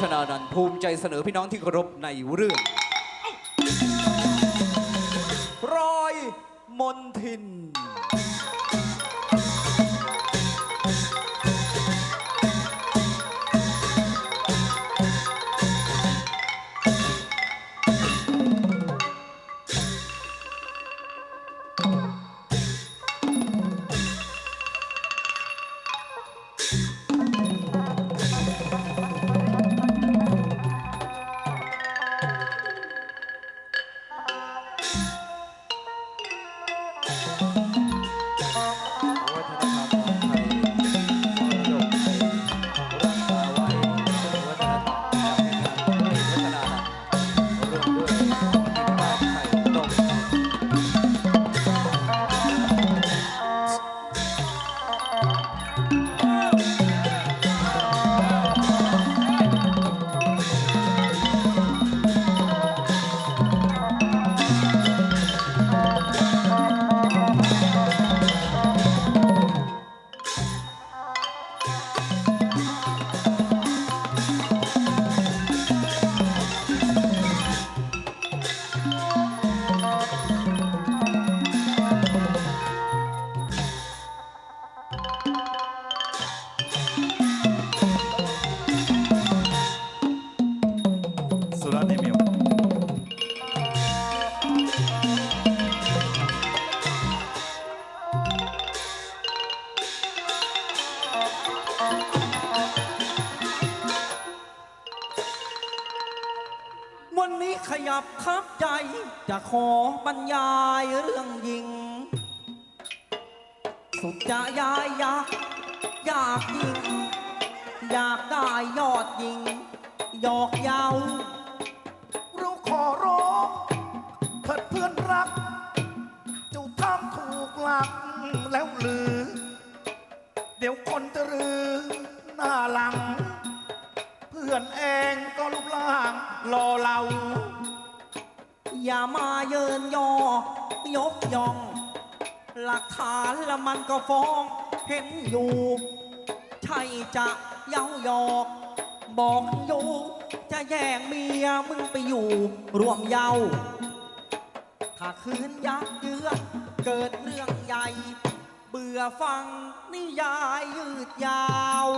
ชนานันท์ภูมิใจเสนอพี่น้องที่เคารพในเรื่อง รอยมนทิน วันนี้ขยับคับใจ จะขอบรรยายเรื่องยิง สุดจะยายอยากอยากยิง อยากได้ยอดยิงหยอกเยาเราขอร้องเถิดเพื่อนรัก เจ้าทำถูกหลักแล้วหรือ เดี๋ยวคนจะรือหน้าหลัง เพื่อนเองก็รูปร่าง รอเรา อย่ามาเยินยอ ยกย่อง หลักฐานละมันก็ฟ้อง เห็นอยู่ ใช่จะเย้ายอก บอกอยู่จะแย่งเมียมึงไปอยู่ร่วมเยาถ้าคืนยักเยือเกิดเรื่องใหญ่ เบื่อฟังนิยายยืดยาว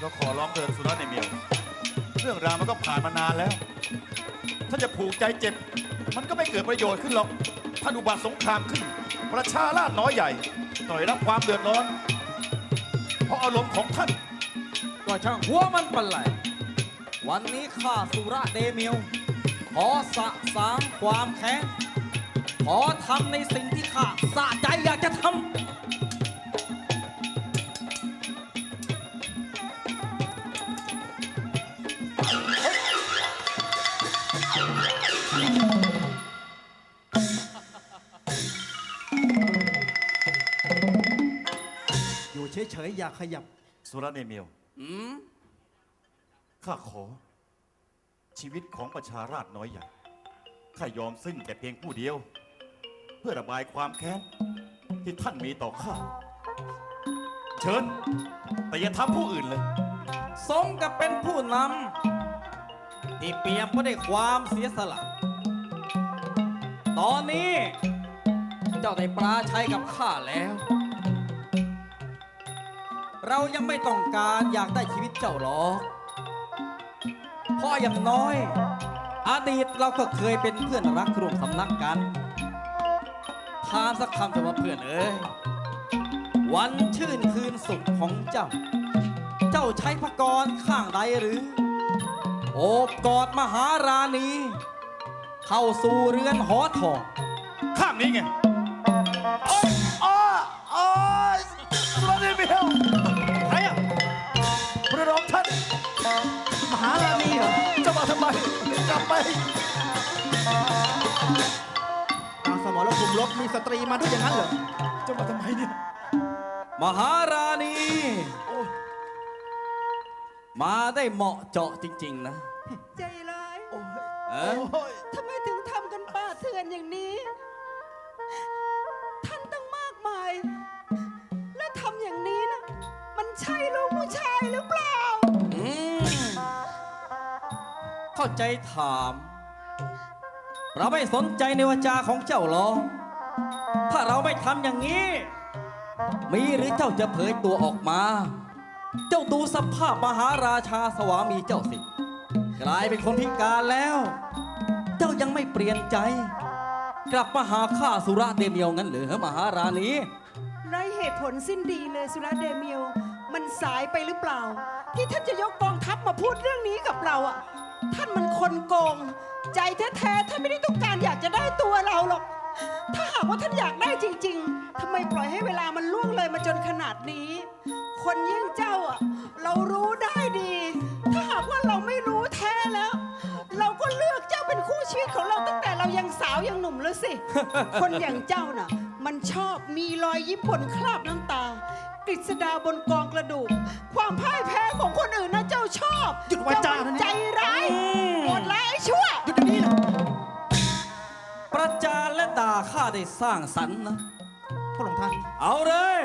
ก็ขอร้องเถิดสุรัตน์เมิล เรื่องราวมันก็ผ่านมานานแล้ว ถ้าจะผูกใจเจ็บ มันก็ไม่เกิดประโยชน์ขึ้นหรอกท่านอุบัติสงครามขึ้น ประชาราษฎร์น้อยใหญ่ ต่อยรับความเดือดร้อน เพราะอารมณ์ของท่าน ก็ช่างหัวมันเปันไหลวันนี้ข้าสุระเดมิวขอสะสางความแค้น ขอทำในสิ่งที่ข้าสะใจอยากจะทำ เฉยๆอย่าขยับ สุรัตน์เอมิลข้าขอ ชีวิตของประชาราษฎร์น้อยใหญ่ข้ายอมสิ้นแต่เพียงผู้เดียว เพื่อระบายความแค้น ที่ท่านมีต่อข้า เชิญ แต่อย่าทำผู้อื่นเลย สมกับเป็นผู้นำที่เปรียบก็ได้ความเสียสละ ตอนนี้ เจ้าได้ปราชัยกับข้าแล้ว เรายังไม่ต้องการอยากได้ชีวิตเจ้าหรอกเพราะอย่างน้อย อดีตเราก็เคยเป็นเพื่อนรักร่วมสำนักกันทานสักคำเถอะว่าเพื่อนเอ้ยวันชื่นคืนสุขของเจ้า เจ้าใช้พระกรข้างใดหรือ โอบกอดมหาราณี เข้าสู่เรือนหอทองข้างนี้ไงอ้ออ้อยสุรัตน์เอมิล มหาราณีเหรอจะมาทำไม กลับไปทางสมรภูมิรบมีสตรีมาด้วยอย่างนั้นเหรอจะมาทำไมเนี่ย มหาราณี มาได้เหมาะเจาะจริง ๆ นะ ใจร้าย โอ้ยเอ๊ะโอ้ย เข้าใจถาม เราไม่สนใจในวาจาของเจ้าหรอกถ้าเราไม่ทำอย่างนี้ มีหรือเจ้าจะเผยตัวออกมา เจ้าดูสภาพมหาราชาสวามีเจ้าสิ กลายเป็นคนพิการแล้ว เจ้ายังไม่เปลี่ยนใจ กลับมาหาข้าสุระเดเมียวงั้นเหรือมหาราณีไรเหตุผลสิ้นดีเลยสุราเดเมียว มันสายไปหรือเปล่า ที่ท่านจะยกกองทัพมาพูดเรื่องนี้กับเราอะ ท่านมันคนโกง ใจแท้ๆท่านไม่ได้ต้องการอยากจะได้ตัวเราหรอก ถ้าหากว่าท่านอยากได้จริง ๆทำไมปล่อยให้เวลามันล่วงเลยมาจนขนาดนี้ คนยิ่งเจ้าอะ เรารู้ได้ ชีวิตของเราตั้งแต่เรายังสาวยังหนุ่มแล้วสิ คนอย่างเจ้าน่ะ มันชอบมีรอยยิ้มบนคราบน้ำตา กฤษดาบนกองกระดูก ความพ่ายแพ้ของคนอื่นนะเจ้าชอบหยุดวาจาเจ้นะเนี่ย ใจร้ายโหดร้ายไอ้ชั่ว หยุดเดี๋ยวนี้นะประจานและด่าข้าได้สร้างสรรค์นะ พระองค์ท่าน เอาเลย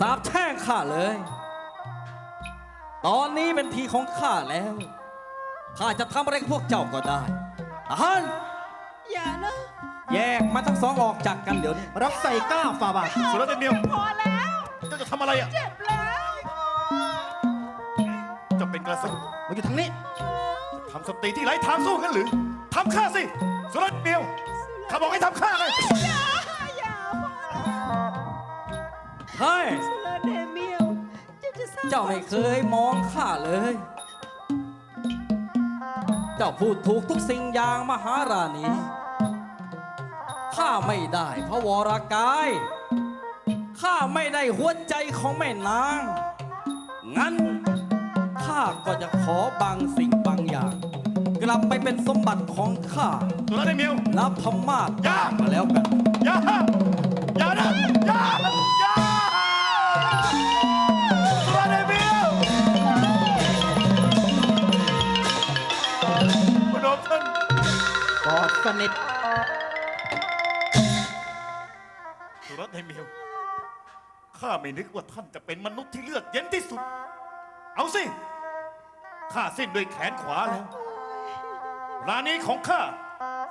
สาบแช่งข้าเลย ตอนนี้เป็นทีของข้าแล้ว ข้าจะทำอะไรกับพวกเจ้าก็ได้ ทหารอย่านะแยกมันทั้งสองออกจากกันเดี๋ยวนี้รับใส่ก้าวฝ่าบาทสุรเดชเมียวพอแล้วเจ้าจะทำอะไรอะเจ็บแล้วเจะเป็นกระสับมาอยู่ทางนี้ทำสตรีที่ไร้ทางสู้กันหรือทำข้าสิสุรเดชเมียวข้าบอกให้ทำข้าไงอย่าอย่าพอแล้วเฮ้ยสุราเดเมียวเจ้าจะสร้างเจ้าไม่เคยมองข้าเลย เจ้าพูดถูกทุกสิ่งอย่างมหาราณีข้าไม่ได้พระวรากายข้าไม่ได้หัวใจของแม่นาง งั้นข้าก็จะขอบางสิ่งบางอย่าง กลับไปเป็นสมบัติของข้าสุรเดชเมียวนับพมาศอย่ามาแล้วกัน อย่าอย่านะอย่าอย่า ไม่นึกว่าท่านจะเป็นมนุษย์ที่เลือดเย็นที่สุด เอาสิ ข้าสิ้นด้วยแขนขวาแล้วราณีของข้า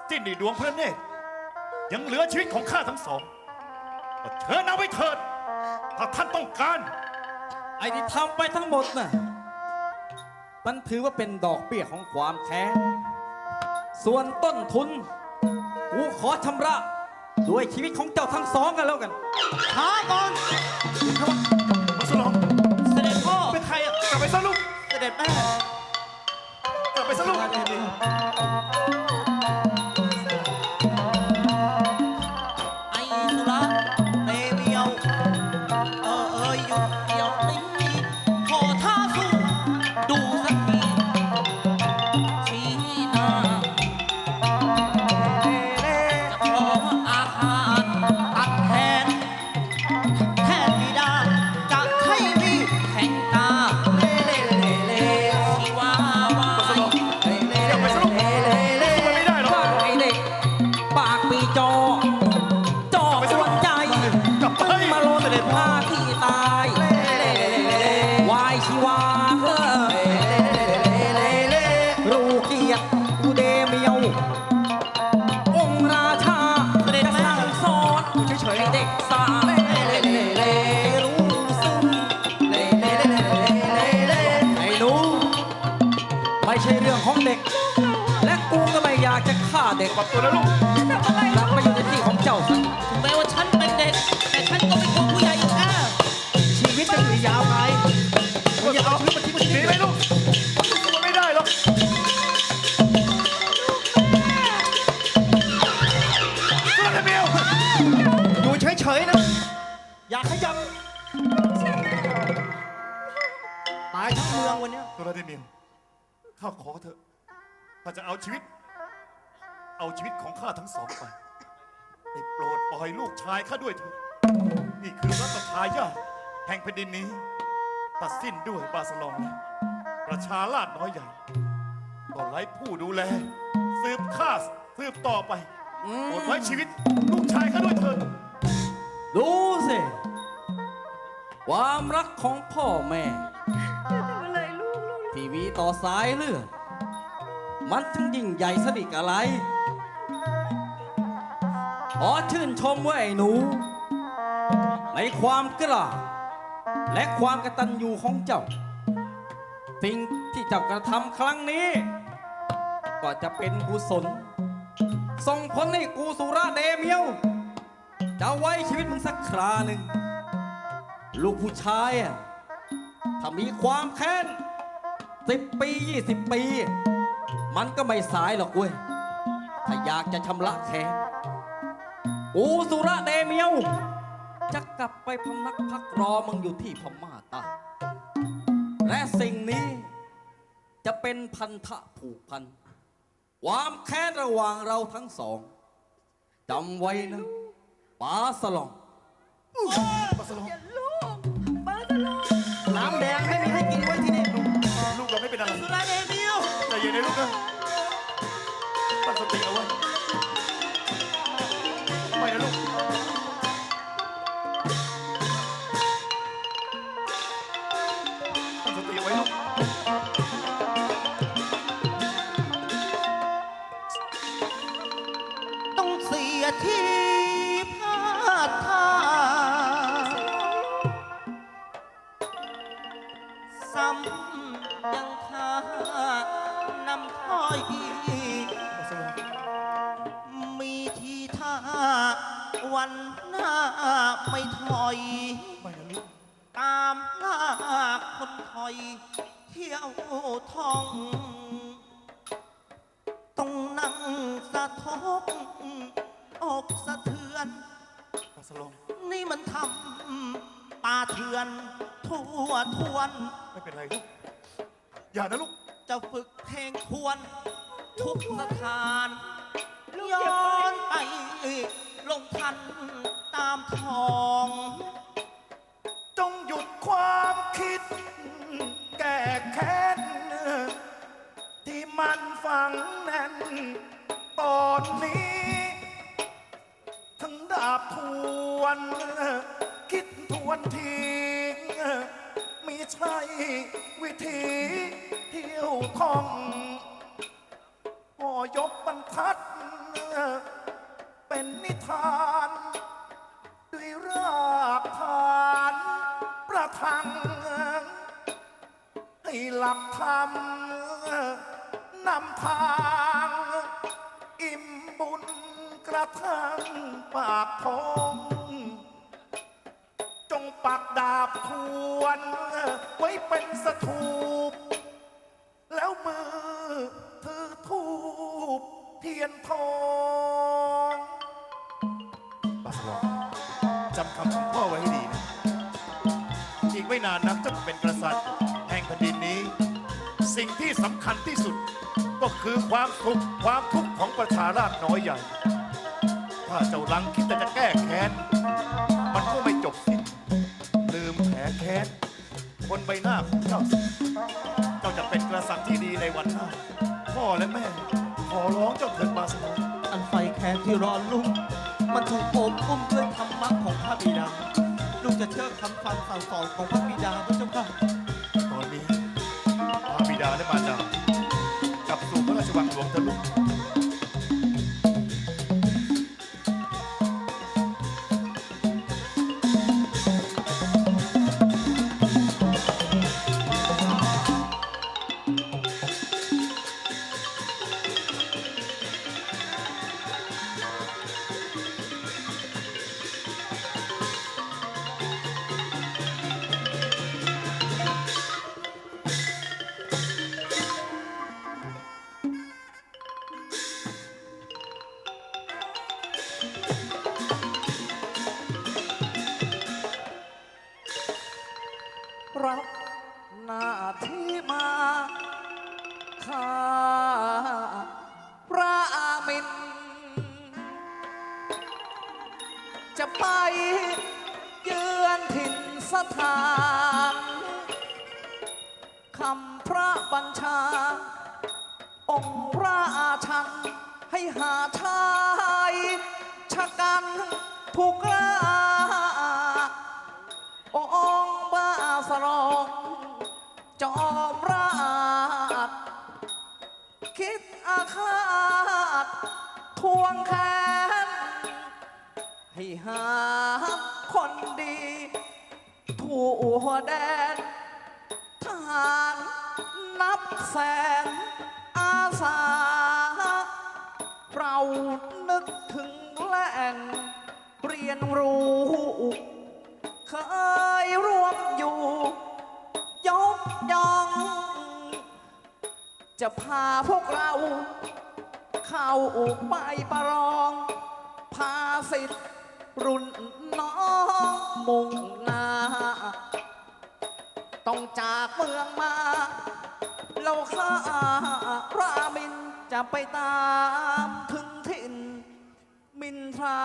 สิ้นด้วยดวงพระเนตร ยังเหลือชีวิตของข้าทั้งสองก็เชิญเอาไว้เถิด ถ้าท่านต้องการ ไอ้ที่ทำไปทั้งหมดน่ะ มันถือว่าเป็นดอกเบี้ยของความแค้น ส่วนต้นทุน กูขอชำระ ด้วยชีวิตของเจ้าทั้งสองกันแล้วกัน ช้าก่อน ของเด็ก และกูก็ไม่อยากจะฆ่าเด็กปรับตัวนะลูกทำอะไรกลับมาอยู่ในที่ของเจ้า ข้าขอเถอะถ้าจะเอาชีวิต เอาชีวิตของข้าทั้งสองไปได้โปรดปล่อยลูกชายข้าด้วยเถอะนี่คือรัตทายาทแห่งแผ่นดินนี้ ตัดสิ้นด้วยบาสลองแล้วประชาราชน้อยใหญ่ก็ไร้ผู้ดูแล สืบข้าสืบต่อไปโปรดไว้ชีวิตลูกชายข้าด้วยเถิดดูสิ ความรักของพ่อแม่ ที่มีต่อสายเลือดมันถึงยิ่งใหญ่สนิทอะไร ขอชื่นชมว่าไอ้หนู ในความกล้า และความกระตัญญูของเจ้า สิ่งที่เจ้ากระทำครั้งนี้ ก็จะเป็นกุศล ส่งผลให้กูสุราเดเมียว จะไว้ชีวิตมึงสักคราหนึ่ง ลูกผู้ชายอะถ้ามีความแค้น สิบปียี่สิบปี มันก็ไม่สายหรอกเว้ย ถ้าอยากจะชำระแค้นกูสุระเดเมียว จะกลับไปพำนักพักรอมึงอยู่ที่พม่าใตาและสิ่งนี้จะเป็นพันธะผูกพัน ความแค้นระหว่างเราทั้งสองจำไว้นะป๋าสลองปาสลอง เถื่อนทั่วทวน ไม่เป็นไรลูก อย่านะลูก จะฝึกเพลงควรทุกสถานลูกย้อย่าอไปนไปลงทันตามทอง จงหยุดความคิด แก้แค้นที่มันฝังแน่น ตอนนี้ ทวนทีมีใช่วิธีเที่ยวท่องพอยกบรรทัด เป็นนิทาน ด้วยรากฐานประทัง ให้หลักธรรมนำทาง อิ่มบุญกระทั่งปากท้อง ปักดาบทวน ไว้เป็นสถูป แล้วมือถือทูบเทียนทองปาสลองจำคำของพ่อไว้ให้ดีนะ อีกไม่นานนักจะเป็นกษัตริย์ แห่งแผ่นดินนี้ สิ่งที่สำคัญที่สุดก็คือความสุกข์ความทุกข์ของประชาราษฎร์น้อยใหญ่ ถ้าเจ้าลังคิดแต่จะแก้แค้น มันก็ไม่จบสิ้น บนใบหน้าของเจ้าเจ้าจะเป็นกษัตริย์ที่ดีในวันหน้า พ่อและแม่ ขอร้องเจ้าเถิดบาสโลอันไฟแค้นที่ร้อนลุ่มมันถูกโอบอุ้มด้วยธรรมะของพระบิดา ลูกจะเชื่อคำฟังสั่งสอนของพระบิดาพระเจ้าค่ะตอนนี้พระบิดาและมารดากลับสู่พระราชวังหลวงเถอะลู ข้าพระอามิน จะไปเยือนถิ่นสถานคำพระบัญชา องค์พระอาชัน ให้หาชายชะกันผู้กล้า วงข้งให้หาคนดีถูหัวแดนทานนับแสนอาสา เรานึกถึงแหล่งเรียนรู้ เคยร่วมอยู่ ยกยอง จะพาพวกเรา ข้าไปประรองพาสิทธ์รุ่นน้องมุ่งหน้า ต้องจากเมืองมา เราข้ารามินจะไปตามถึงถิ่นมินทรา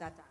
จ้าจ้า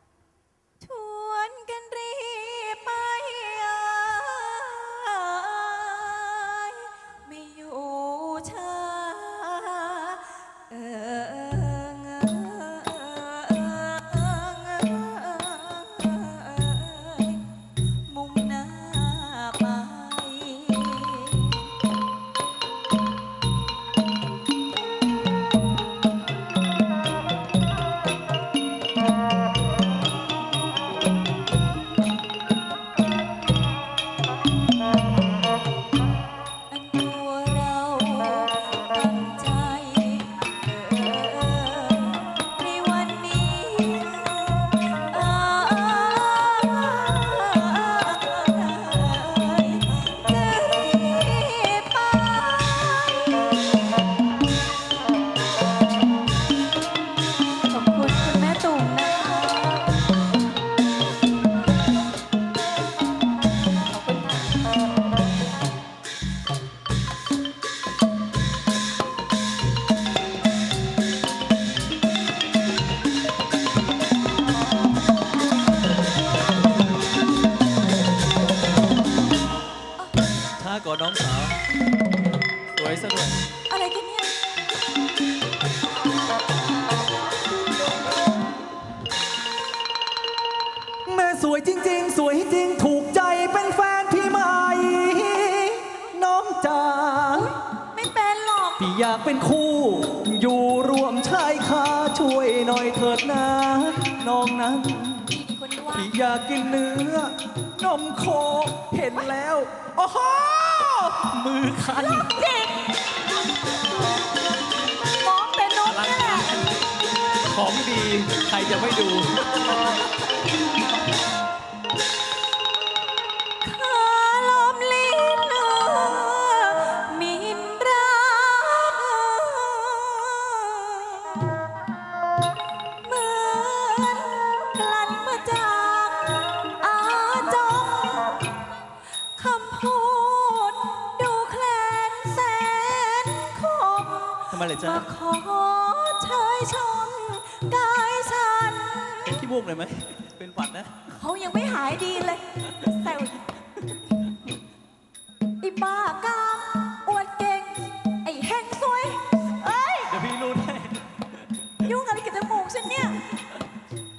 อกพี่อยากเป็นคู่ อยู่ร่วมชายคาช่วยหน่อยเถิดนะน้องนั้นพี่มีคนที่ว่าพี่อยากกินเนื้อนมโคเห็นแล้ว โอ้โหมือคัน เด็กมองแต่นกนี่แหละ ของดี ใครจะไม่ดู ขอเชยชมกายฉัน เป็นขี้มูกเลยไหม เป็นหวัดนะ เขายังไม่หายดีเลยแซวอีกไอ้บ้ากามอวดเก่ง ไอ้แห้งซวย เอ้ย เดี๋ยวพี่รูดให้ยุ่งอะไรกับจมูกฉันเนี่ย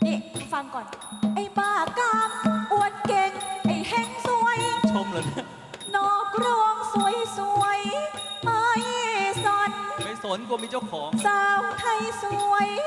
นี่ฟังก่อน ไอ้บ้ากาม กลัวมีเจ้าของ สาวไทยสวย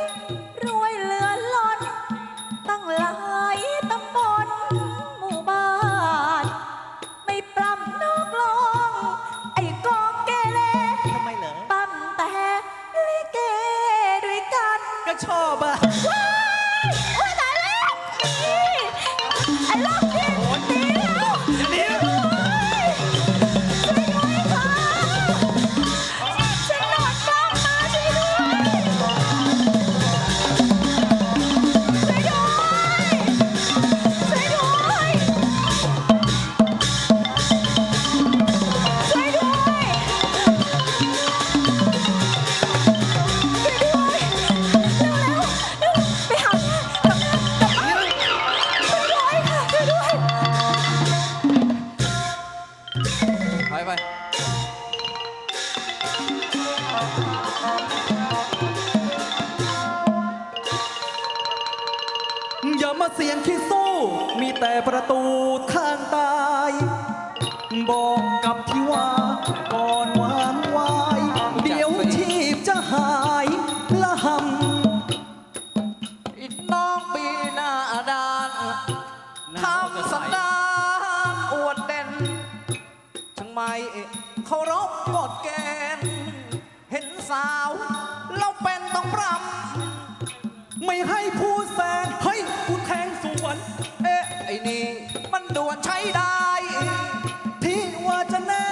ไม่เคารพกฎเกณฑ์เห็นสาวเราเป็นต้องปรำไม่ให้พูดแซงให้ยกูแทงสวน เอ๊ะไอ้นี่มันด่วนใช้ได้ ที่ว่าจะแน่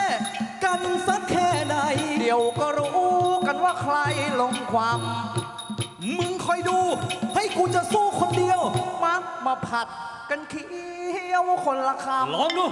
กันสักแค่ไหนเดี๋ยวก็รู้กันว่าใครลงความ มึงคอยดูให้กูจะสู้คนเดียว มักมาผัดกันเคี้ยวคนละคำลองดู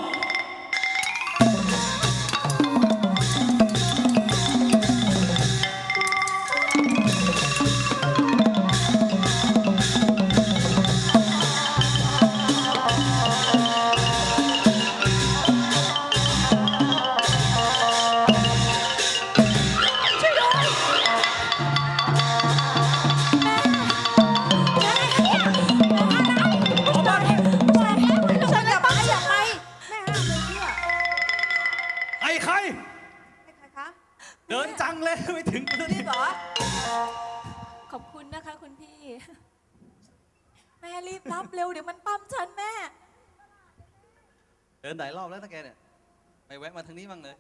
มาทางนี้บ้างเลย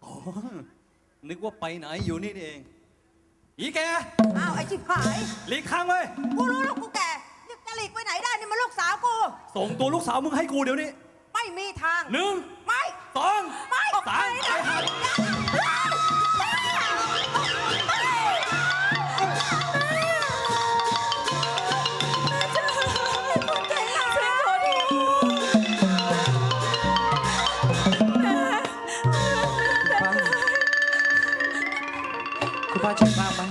โอ้นึกว่าไปไหนอยู่นี่นี่เอง อีแก อ้าวไอ้ชิบหายหลีกข้างไว้กูรู้แล้วกูแก่นี่จะหลีกไปไหนได้นี่มันลูกสาวกู ส่งตัวลูกสาวมึงให้กูเดี๋ยวนี้ไม่มีทาง หนึ่งไม่ สองไม่สามไม่นะ คุณป้าชอบมากไหม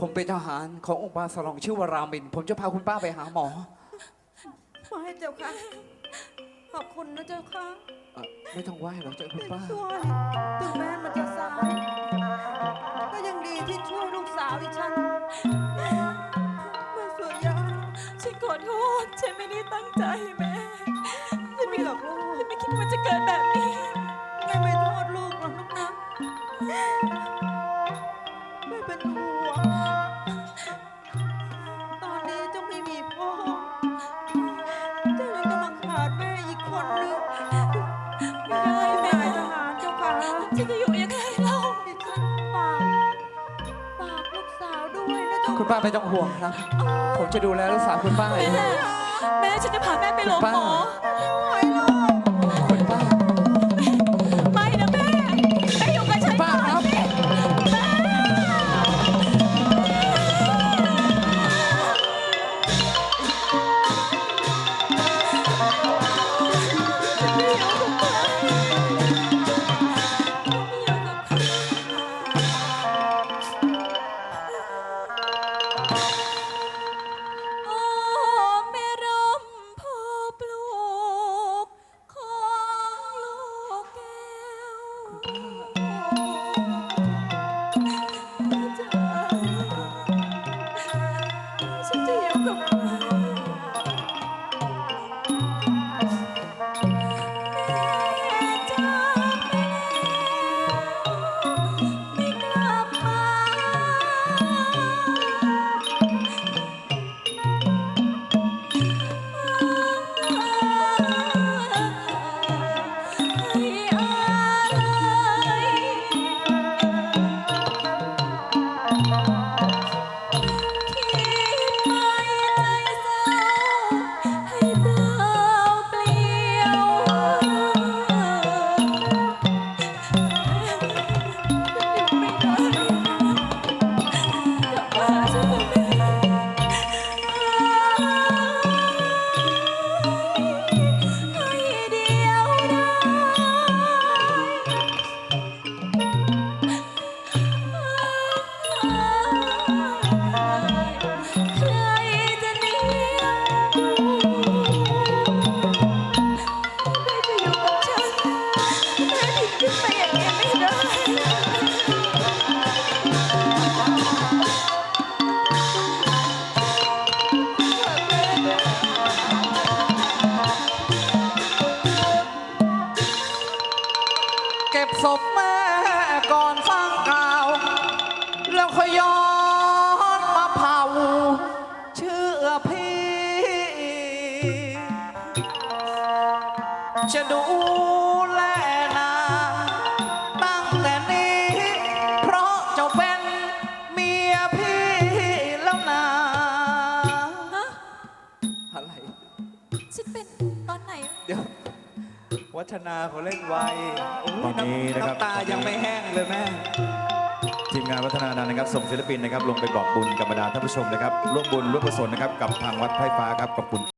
ผมเป็นทหารขององค์ปาสลองชื่อว่ารามิน ผมจะพาคุณป้าไปหาหมอไม่เจ้าค่ะ ขอบคุณนะเจ้าค่ะไม่ต้องไหว้หรอกเจ้าคุณป้า ช่วยถึงแม่มันจะสาย ก็ยังดีที่ช่วยลูกสาวอีฉันเมื่อสวยยาฉันขอโทษฉันไม่ได้ตั้งใจแม่ไม่ไม่หรอกลูก ฉันไม่คิดว่าจะเกิดแบบนี้ ป้าไม่ต้องห่วงครับ ผมจะดูแลรักษาคุณป้าเองแม่ฉันจะพาแม่ไปโรงหมอ ชนาเขาเล่นไวตอนนี้นะครับตายังไม่แห้งเลยแม่ ทีมงานวัฒนานันนะครับส่งศิลปินนะครับลงไปบอกบุญกับบรรดาท่านผู้ชมนะครับร่วมบุญร่วมกุศลนะครับกับทางวัดไพ่ฟ้าครับขอบคุณ